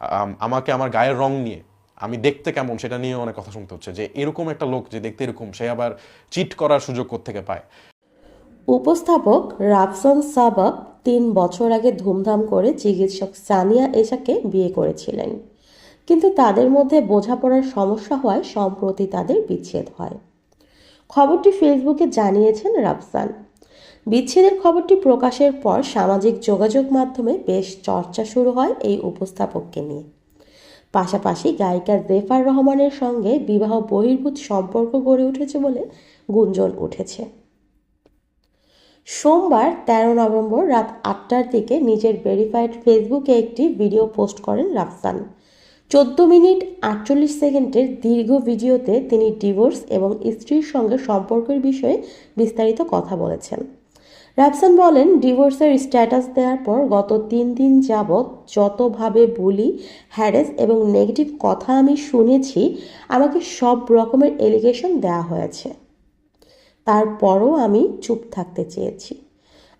আম, আমাকে আমার গায়ের রং নিয়ে আমি দেখতে কেমন সেটা নিয়ে অনেক কথা শুনতে হচ্ছে যে এরকম একটা লোক যে দেখতে এরকম সে আবার চিট করার সুযোগ থেকে পায়? উপস্থাপক রাফসান সাবাব তিন বছর আগে ধুমধাম করে চিকিৎসক সানিয়া এশাকে বিয়ে করেছিলেন। কিন্তু তাদের মধ্যে বোঝাপড়ার সমস্যা হওয়ায় সম্প্রতি তাদের বিচ্ছেদ হয়। খবরটি ফেসবুকে জানিয়েছেন রাফসান। বিচ্ছেদের খবরটি প্রকাশের পর সামাজিক যোগাযোগ মাধ্যমে বেশ চর্চা শুরু হয় এই উপস্থাপককে নিয়ে। পাশাপাশি গায়িকা জেফার রহমানের সঙ্গে বিবাহ বহির্ভূত সম্পর্ক গড়ে উঠেছে বলে গুঞ্জন উঠেছে। সোমবার তেরো নভেম্বর রাত আটটার দিকে নিজের ভেরিফাইড ফেসবুকে একটি ভিডিও পোস্ট করেন রাফসান। চোদ্দ মিনিট আটচল্লিশ সেকেন্ডের দীর্ঘ ভিডিওতে তিনি ডিভোর্স এবং স্ত্রীর সঙ্গে সম্পর্কের বিষয়ে বিস্তারিত কথা বলেছেন। রাফসান বলেন, ডিভোর্সের স্ট্যাটাস দেওয়ার পর গত তিন দিন যাবৎ যতভাবে বুলি, হ্যারেস এবং নেগেটিভ কথা আমি শুনেছি, আমাকে সব রকমের এলিগেশন দেওয়া হয়েছে। তারপরও আমি চুপ থাকতে চেয়েছি।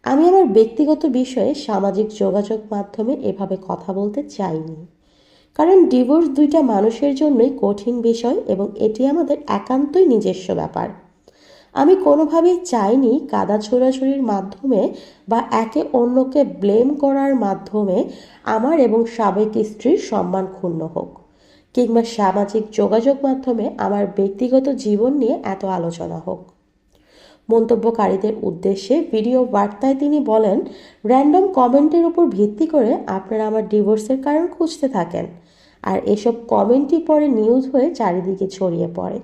আমি আমার ব্যক্তিগত বিষয়ে সামাজিক যোগাযোগ মাধ্যমে এভাবে কথা বলতে চাইনি। কারণ ডিভোর্স দুইটা মানুষের জন্যই কঠিন বিষয় এবং এটি আমাদের একান্তই নিজস্ব ব্যাপার। আমি কোনোভাবেই চাইনি কাদা ছোড়াছুড়ির মাধ্যমে বা একে অন্যকে ব্লেম করার মাধ্যমে আমার এবং সাবেক স্ত্রীর সম্মান ক্ষুণ্ণ হোক, কিংবা সামাজিক যোগাযোগ মাধ্যমে আমার ব্যক্তিগত জীবন নিয়ে এত আলোচনা হোক। মন্তব্যকারীদের উদ্দেশ্যে ভিডিও বার্তায় তিনি বলেন, র্যান্ডম কমেন্টের উপর ভিত্তি করে আপনারা আমার ডিভোর্সের কারণ খুঁজতে থাকেন, আর এসব কমেন্টই পরে নিউজ হয়ে চারিদিকে ছড়িয়ে পড়ে।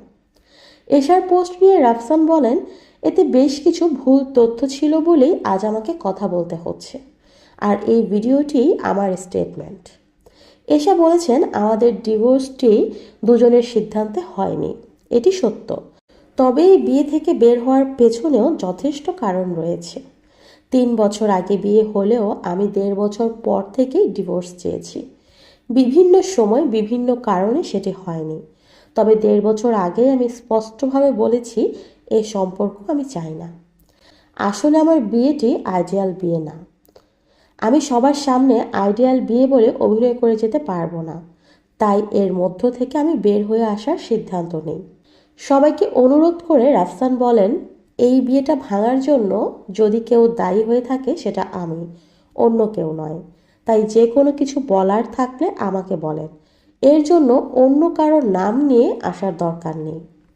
এশার পোস্ট নিয়ে রাফসান বলেন, এতে বেশ কিছু ভুল তথ্য ছিল বলেই আজ আমাকে কথা বলতে হচ্ছে। আর এই ভিডিওটি আমার স্টেটমেন্ট এশা বলেছেন, আমাদের ডিভোর্সটি দুজনের সিদ্ধান্তে হয়নি। এটি সত্য। তবে এই বিয়ে থেকে বের হওয়ার পেছনেও যথেষ্ট কারণ রয়েছে। তিন বছর আগে বিয়ে হলেও আমি দেড় বছর পর থেকেই ডিভোর্স চেয়েছি। বিভিন্ন সময় বিভিন্ন কারণে সেটি হয়নি। তবে দেড় বছর আগে আমি স্পষ্টভাবে বলেছি, এ সম্পর্ক আমি চাই না। আসলে আমার বিয়েটি আইডিয়াল বিয়ে না। আমি সবার সামনে আইডিয়াল বিয়ে বলে অভিনয় করে যেতে পারব না। তাই এর মধ্য থেকে আমি বের হয়ে আসার সিদ্ধান্ত নেই। সবাইকে অনুরোধ করে রাফসান বলেন, এই বিয়েটা ভাঙার জন্য যদি কেউ দায়ী হয়ে থাকে সেটা আমি, অন্য কেউ নয়। তাই যে কোনো কিছু বলার থাকলে আমাকে বলেন। এর জন্য অন্য কারও নাম নিয়ে আসার দরকার নেই।